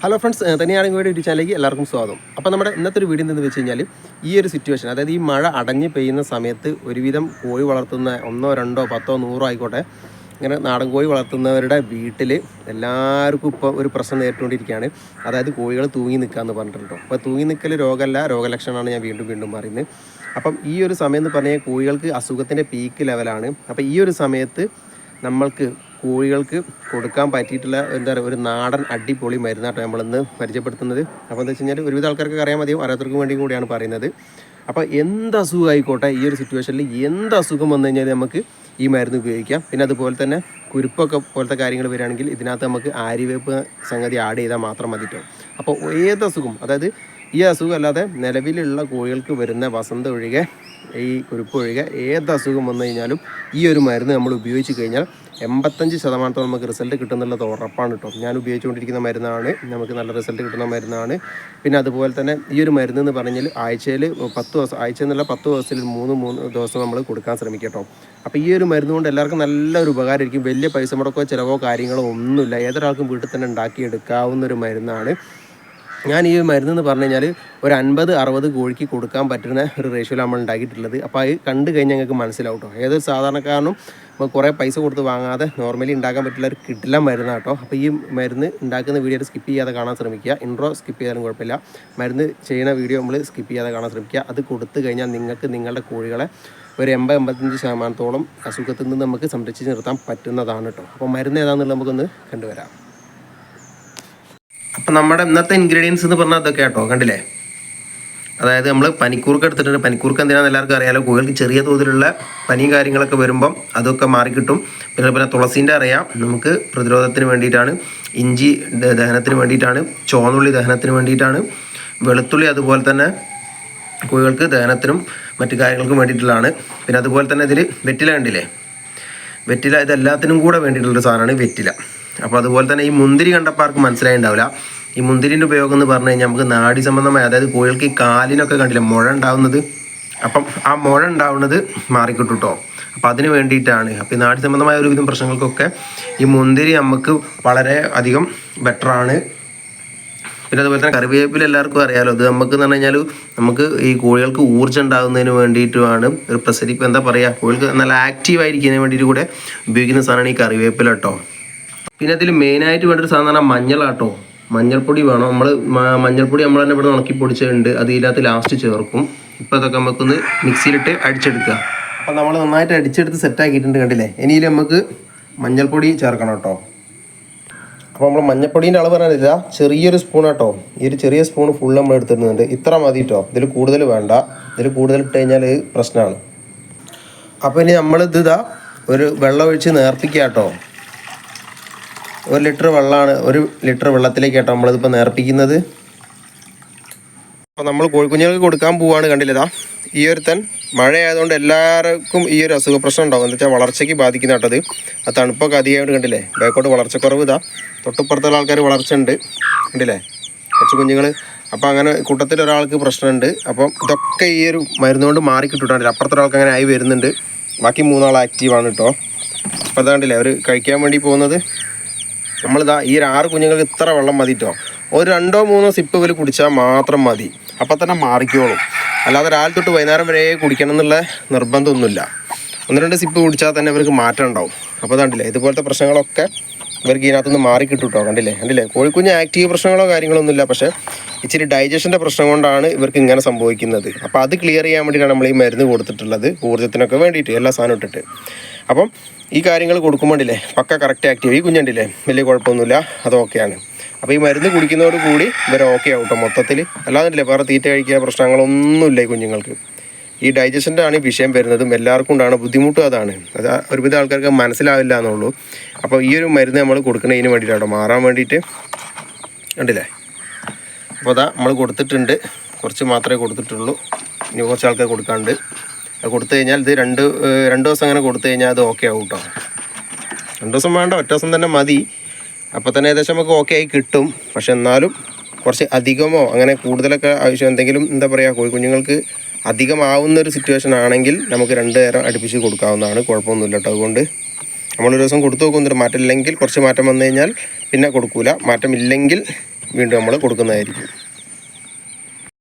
Hello friends തന്നെയാണെങ്കിൽ video ചാനലിലേക്ക് എല്ലാവർക്കും സ്വാഗതം. അപ്പോൾ നമ്മുടെ ഇന്നത്തെ ഒരു വീഡിയോ എന്ന് വെച്ച് കഴിഞ്ഞാൽ ഈ ഒരു സിറ്റുവേഷൻ അതായത് ഈ മഴ അടഞ്ഞ് പെയ്യുന്ന സമയത്ത് ഒരുവിധം കോഴി വളർത്തുന്ന ഒന്നോ രണ്ടോ പത്തോ നൂറോ ആയിക്കോട്ടെ ഇങ്ങനെ നാടൻ കോഴി വളർത്തുന്നവരുടെ വീട്ടിൽ എല്ലാവർക്കും ഇപ്പോൾ ഒരു പ്രശ്നം നേരിട്ടുകൊണ്ടിരിക്കുകയാണ്. അതായത് കോഴികൾ തൂങ്ങി നിൽക്കുക എന്ന് പറഞ്ഞിട്ടുണ്ടോ അപ്പോൾ തൂങ്ങി നിൽക്കൽ രോഗമല്ല രോഗലക്ഷണമാണ് ഞാൻ വീണ്ടും വീണ്ടും പറയുന്നത്. അപ്പം ഈ ഒരു സമയം എന്ന് പറഞ്ഞാൽ കോഴികൾക്ക് അസുഖത്തിന്റെ പീക്ക് ലെവലാണ് അപ്പോൾ ഈ ഒരു സമയത്ത് നമ്മൾക്ക് കോഴികൾക്ക് കൊടുക്കാൻ പറ്റിയിട്ടുള്ള എന്താ പറയുക ഒരു നാടൻ അടിപൊളി മരുന്നാട്ടോ നമ്മളിന്ന് പരിചയപ്പെടുത്തുന്നത്. അപ്പോൾ എന്താ വെച്ച് കഴിഞ്ഞാൽ ഒരുവിധ ആൾക്കാർക്ക് അറിയാൻ മതിയും അറിയാത്തവർക്ക് വേണ്ടി കൂടിയാണ് പറയുന്നത്. അപ്പോൾ എന്ത് അസുഖം ആയിക്കോട്ടെ ഈ ഒരു സിറ്റുവേഷനിൽ എന്ത് അസുഖം വന്നു കഴിഞ്ഞാൽ നമുക്ക് ഈ മരുന്ന് ഉപയോഗിക്കാം. പിന്നെ അതുപോലെ തന്നെ കുരുപ്പൊക്കെ പോലത്തെ കാര്യങ്ങൾ വരികയാണെങ്കിൽ ഇതിനകത്ത് നമുക്ക് ആര്യവേപ്പ് സംഗതി ആഡ് ചെയ്താൽ മാത്രം മതി കേട്ടോ അപ്പോൾ ഏത് അസുഖം അതായത് ഈ അസുഖം അല്ലാതെ നിലവിലുള്ള കോഴികൾക്ക് വരുന്ന വസന്ത ഒഴികെ ഈ കുരുപ്പ് ഒഴികെ ഏത് അസുഖം വന്നു കഴിഞ്ഞാലും ഈ ഒരു മരുന്ന് നമ്മൾ ഉപയോഗിച്ച് കഴിഞ്ഞാൽ എൺപത്തഞ്ച് ശതമാനത്തോളം നമുക്ക് റിസൾട്ട് കിട്ടുന്നുള്ളത് ഉറപ്പാണ് കേട്ടോ. ഞാൻ ഉപയോഗിച്ചുകൊണ്ടിരിക്കുന്ന മരുന്നാണ്. നമുക്ക് നല്ല റിസൾട്ട് കിട്ടുന്ന മരുന്നാണ്. പിന്നെ അതുപോലെ തന്നെ ഈ ഒരു മരുന്ന് എന്ന് പറഞ്ഞാൽ ആഴ്ചയിൽ പത്ത് ദിവസം ആഴ്ച എന്നുള്ള പത്ത് ദിവസത്തിൽ മൂന്ന് മൂന്ന് ദിവസം നമ്മൾ കൊടുക്കാൻ ശ്രമിക്കുക കേട്ടോ. അപ്പോൾ ഈ ഒരു മരുന്ന് കൊണ്ട് എല്ലാവർക്കും നല്ലൊരു ഉപകാരമായിരിക്കും. വലിയ പൈസ മുടക്കോ ചിലവോ കാര്യങ്ങളോ ഒന്നുമില്ല. ഏതൊരാൾക്കും വീട്ടിൽ തന്നെ ഉണ്ടാക്കിയെടുക്കാവുന്ന ഒരു മരുന്നാണ്. ഞാൻ ഈ മരുന്ന് എന്ന് പറഞ്ഞു കഴിഞ്ഞാൽ ഒരു അൻപത് അറുപത് കോഴിക്ക് കൊടുക്കാൻ പറ്റുന്ന ഒരു റേഷ്യോയിൽ നമ്മൾ ഉണ്ടാക്കിയിട്ടുള്ളത്. അപ്പോൾ അത് കണ്ടു കഴിഞ്ഞാൽ ഞങ്ങൾക്ക് മനസ്സിലാവും കേട്ടോ ഏതൊരു സാധാരണക്കാരനും ഇപ്പോൾ കുറേ പൈസ കൊടുത്ത് വാങ്ങാതെ നോർമലി ഉണ്ടാക്കാൻ പറ്റുള്ള ഒരു കിട്ടില്ല മരുന്നാണ് കേട്ടോ അപ്പോൾ ഈ മരുന്ന് ഉണ്ടാക്കുന്ന വീഡിയോ സ്കിപ്പ് ചെയ്യാതെ കാണാൻ ശ്രമിക്കുക. ഇൻട്രോ സ്കിപ്പ് ചെയ്താലും കുഴപ്പമില്ല. മരുന്ന് ചെയ്യുന്ന വീഡിയോ നമ്മൾ സ്കിപ്പ് ചെയ്യാതെ കാണാൻ ശ്രമിക്കുക. അത് കൊടുത്തു കഴിഞ്ഞാൽ നിങ്ങൾക്ക് നിങ്ങളുടെ കോഴികളെ ഒരു എൺപത് എൺപത്തഞ്ച് ശതമാനത്തോളം അസുഖത്തിൽ നിന്ന് നമുക്ക് സംരക്ഷിച്ച് നിർത്താൻ പറ്റുന്നതാണ് കേട്ടോ അപ്പോൾ മരുന്ന് ഏതാണെന്നുള്ളത് നമുക്കൊന്ന് കണ്ടുവരാം. അപ്പം നമ്മുടെ ഇന്നത്തെ ഇൻഗ്രീഡിയൻസ് എന്ന് പറഞ്ഞാൽ അതൊക്കെ കേട്ടോ കണ്ടില്ലേ? അതായത് നമ്മൾ പനിക്കൂർക്ക് എടുത്തിട്ടുണ്ട്. പനിക്കൂർക്ക് എന്തിനാണെന്ന് എല്ലാവർക്കും അറിയാലോ. കോഴികൾക്ക് ചെറിയ തോതിലുള്ള പനിയും കാര്യങ്ങളൊക്കെ വരുമ്പം അതൊക്കെ മാറിക്കിട്ടും പിന്നെ പിന്നെ തുളസീന്റെ അറിയാം നമുക്ക് പ്രതിരോധത്തിന് വേണ്ടിയിട്ടാണ്. ഇഞ്ചി ദഹനത്തിന് വേണ്ടിയിട്ടാണ്. ചോന്നുള്ളി ദഹനത്തിന് വേണ്ടിയിട്ടാണ്. വെളുത്തുള്ളി അതുപോലെ തന്നെ കുഴികൾക്ക് ദഹനത്തിനും മറ്റു കാര്യങ്ങൾക്കും വേണ്ടിയിട്ടുള്ളതാണ്. പിന്നെ അതുപോലെ തന്നെ ഇതിൽ വെറ്റില കണ്ടില്ലേ? വെറ്റില ഇതെല്ലാത്തിനും കൂടെ വേണ്ടിയിട്ടുള്ളൊരു സാധനമാണ് വെറ്റില. അപ്പോൾ അതുപോലെ തന്നെ ഈ മുന്തിരി കണ്ടപ്പോൾ ആർക്കും മനസ്സിലായിണ്ടാവില്ല. ഈ മുന്തിരിന്റെ ഉപയോഗം എന്ന് പറഞ്ഞു കഴിഞ്ഞാൽ നമുക്ക് നാടി സംബന്ധമായ അതായത് കോഴികൾക്ക് ഈ കാലിനൊക്കെ കണ്ടില്ല മുഴ ഉണ്ടാവുന്നത്? അപ്പം ആ മുഴ ഉണ്ടാവുന്നത് മാറിക്കിട്ടും കേട്ടോ അപ്പോൾ അതിന് വേണ്ടിയിട്ടാണ്. അപ്പോൾ ഈ നാടി സംബന്ധമായ ഒരുവിധം പ്രശ്നങ്ങൾക്കൊക്കെ ഈ മുന്തിരി നമുക്ക് വളരെ അധികം ബെറ്ററാണ് പിന്നെ അതുപോലെ തന്നെ കറിവേപ്പില എല്ലാവർക്കും അറിയാലോ. അത് നമുക്ക് എന്ന് പറഞ്ഞു കഴിഞ്ഞാൽ നമുക്ക് ഈ കോഴികൾക്ക് ഊർജം ഉണ്ടാകുന്നതിന് വേണ്ടിയിട്ടുമാണ് ഒരു പ്രസരിപ്പ്. എന്താ പറയുക കോഴികൾക്ക് നല്ല ആക്റ്റീവ് ആയിരിക്കുന്നതിന് വേണ്ടിയിട്ട് കൂടെ ഉപയോഗിക്കുന്ന സാധനമാണ് ഈ കറിവേപ്പില കേട്ടോ പിന്നെ അതിൽ മെയിനായിട്ട് വേണ്ട ഒരു സാധനം മഞ്ഞളാട്ടോ. മഞ്ഞൾപ്പൊടി വേണം. നമ്മൾ മഞ്ഞൾപ്പൊടി നമ്മൾ തന്നെ ഇവിടെ ഉണക്കി പൊടിച്ചിട്ടുണ്ട്. അത് ഇതിനകത്ത് ലാസ്റ്റ് ചേർക്കും. ഇപ്പോൾ അതൊക്കെ നമുക്കൊന്ന് മിക്സിയിലിട്ട് അടിച്ചെടുക്കുക. അപ്പോൾ നമ്മൾ നന്നായിട്ട് അടിച്ചെടുത്ത് സെറ്റ് ആക്കിയിട്ടുണ്ട് കണ്ടില്ലേ? ഇനിയിൽ നമുക്ക് മഞ്ഞൾപ്പൊടി ചേർക്കണം കേട്ടോ. അപ്പോൾ നമ്മൾ മഞ്ഞൾപ്പൊടീന്റെ അളവ് പറയാനില്ല ചെറിയൊരു സ്പൂൺ കേട്ടോ ഈ ഒരു ചെറിയ സ്പൂൺ ഫുൾ നമ്മൾ എടുത്തിരുന്നുണ്ട് ഇത്ര മതി കേട്ടോ ഇതിൽ കൂടുതൽ വേണ്ട. ഇതിൽ കൂടുതൽ ഇട്ട് കഴിഞ്ഞാൽ പ്രശ്നമാണ് അപ്പോൾ ഇനി നമ്മൾ ഇത് ഒരു വെള്ളം ഒഴിച്ച് കേട്ടോ. ഒരു ലിറ്റർ വെള്ളമാണ് ഒരു ലിറ്റർ വെള്ളത്തിലേക്ക് കേട്ടോ നമ്മളിതിപ്പോൾ നേർപ്പിക്കുന്നത്. അപ്പോൾ നമ്മൾ കോഴിക്കുഞ്ഞുങ്ങൾക്ക് കൊടുക്കാൻ പോവാണ് കണ്ടില്ലതാ ഈ ഒരുത്തൻ മഴയായതുകൊണ്ട് എല്ലാവർക്കും ഈ ഒരു അസുഖ പ്രശ്നം ഉണ്ടാവും. എന്ന് വെച്ചാൽ വളർച്ചയ്ക്ക് ബാധിക്കുന്ന കേട്ടത് ആ തണുപ്പൊക്കെ അധികമായിട്ട് കണ്ടില്ലേ? ബാക്കോട്ട് വളർച്ചക്കുറവ് ഇതാ തൊട്ടുപ്പുറത്തുള്ള ആൾക്കാർ വളർച്ച ഉണ്ട് കണ്ടില്ലേ? കുറച്ച് കുഞ്ഞുങ്ങൾ അപ്പോൾ അങ്ങനെ കൂട്ടത്തിൽ ഒരാൾക്ക് പ്രശ്നമുണ്ട്. അപ്പം ഇതൊക്കെ ഈ ഒരു മരുന്നുകൊണ്ട് മാറി കിട്ടുന്നുണ്ട് അപ്പുറത്തൊരാൾക്ക് അങ്ങനെ ആയി വരുന്നുണ്ട്. ബാക്കി മൂന്നാൾ ആക്റ്റീവാണ് കേട്ടോ. അപ്പോൾ അതാണ്ടില്ലേ അവർ കഴിക്കാൻ വേണ്ടി പോകുന്നത്. നമ്മളിതാ ഈ ഒരു ആറ് കുഞ്ഞുങ്ങൾക്ക് ഇത്ര വെള്ളം മതി കേട്ടോ ഒരു രണ്ടോ മൂന്നോ സിപ്പ് ഇവർ കുടിച്ചാൽ മാത്രം മതി. അപ്പം തന്നെ മാറിക്കോളും. അല്ലാതെ രാവിലെ തൊട്ട് വൈകുന്നേരം വരെ കുടിക്കണം എന്നുള്ള നിർബന്ധമൊന്നുമില്ല. ഒന്ന് രണ്ട് സിപ്പ് കുടിച്ചാൽ തന്നെ ഇവർക്ക് മാറ്റം ഉണ്ടാവും. അപ്പോൾ കണ്ടില്ലേ ഇതുപോലത്തെ പ്രശ്നങ്ങളൊക്കെ ഇവർക്ക് ഇതിനകത്തുനിന്ന് മാറി കിട്ടും കേട്ടോ കണ്ടില്ലേ കണ്ടില്ലേ? കോഴിക്കുഞ്ഞ് ആക്റ്റീവ് പ്രശ്നങ്ങളോ കാര്യങ്ങളോ ഒന്നുമില്ല പക്ഷേ ഇച്ചിരി ഡൈജഷന്റെ പ്രശ്നം കൊണ്ടാണ് ഇവർക്ക് ഇങ്ങനെ സംഭവിക്കുന്നത്. അപ്പോൾ അത് ക്ലിയർ ചെയ്യാൻ വേണ്ടിയിട്ടാണ് നമ്മൾ ഈ മരുന്ന് കൊടുത്തിട്ടുള്ളത്. ഊർജത്തിനൊക്കെ വേണ്ടിയിട്ട് എല്ലാ സാധനം ഇട്ടിട്ട്. അപ്പം ഈ കാര്യങ്ങൾ കൊടുക്കുമ്പോണ്ടില്ലേ പക്ക കറക്റ്റ് ആക്റ്റീവ് ഈ കുഞ്ഞുണ്ടില്ലേ വലിയ കുഴപ്പമൊന്നുമില്ല അത് ഓക്കെയാണ്. അപ്പോൾ ഈ മരുന്ന് കുടിക്കുന്നതോട് കൂടി ഇവർ ഓക്കെ ആവും കേട്ടോ മൊത്തത്തിൽ അല്ലാതെ വേറെ തീറ്റ കഴിക്കുക പ്രശ്നങ്ങളൊന്നുമില്ല ഈ കുഞ്ഞുങ്ങൾക്ക്. ഈ ഡൈജഷന്റെ ആണ് ഈ വിഷയം വരുന്നതും എല്ലാവർക്കും ഉണ്ടാകുന്ന ബുദ്ധിമുട്ടും അതാണ്. അത് ഒരുവിധ ആൾക്കാർക്ക് മനസ്സിലാവില്ല എന്നുള്ളൂ. അപ്പോൾ ഈ ഒരു മരുന്ന് നമ്മൾ കൊടുക്കുന്നതിന് വേണ്ടിയിട്ടാണ് മാറാൻ വേണ്ടിയിട്ട്. കണ്ടില്ലേ? അപ്പോൾ അതാ നമ്മൾ കൊടുത്തിട്ടുണ്ട്. കുറച്ച് മാത്രമേ കൊടുത്തിട്ടുള്ളൂ. ഇനി കുറച്ച് ആൾക്കാർ കൊടുക്കാണ്ട് കൊടുത്തു കഴിഞ്ഞാൽ ഇത് രണ്ട് രണ്ട് ദിവസം അങ്ങനെ കൊടുത്തു കഴിഞ്ഞാൽ അത് ഓക്കെ ആവും കേട്ടോ രണ്ട് ദിവസം വേണ്ട ഒറ്റ ദിവസം തന്നെ മതി. അപ്പോൾ തന്നെ ഏകദേശം നമുക്ക് ഓക്കെ ആയി കിട്ടും. പക്ഷെ എന്നാലും കുറച്ച് അധികമോ അങ്ങനെ കൂടുതലൊക്കെ ആവശ്യം എന്തെങ്കിലും എന്താ പറയുക കോഴിക്കുഞ്ഞുങ്ങൾക്ക് അധികമാവുന്ന ഒരു സിറ്റുവേഷൻ ആണെങ്കിൽ നമുക്ക് രണ്ട് നേരം അടുപ്പിച്ച് കൊടുക്കാവുന്നതാണ്. കുഴപ്പമൊന്നുമില്ല കേട്ടോ അതുകൊണ്ട് നമ്മളൊരു ദിവസം കൊടുത്തു നോക്കും എന്നിട്ട് മാറ്റമില്ലെങ്കിൽ കുറച്ച് മാറ്റം വന്നു കഴിഞ്ഞാൽ പിന്നെ കൊടുക്കൂല. മാറ്റമില്ലെങ്കിൽ വീണ്ടും നമ്മൾ കൊടുക്കുന്നതായിരിക്കും.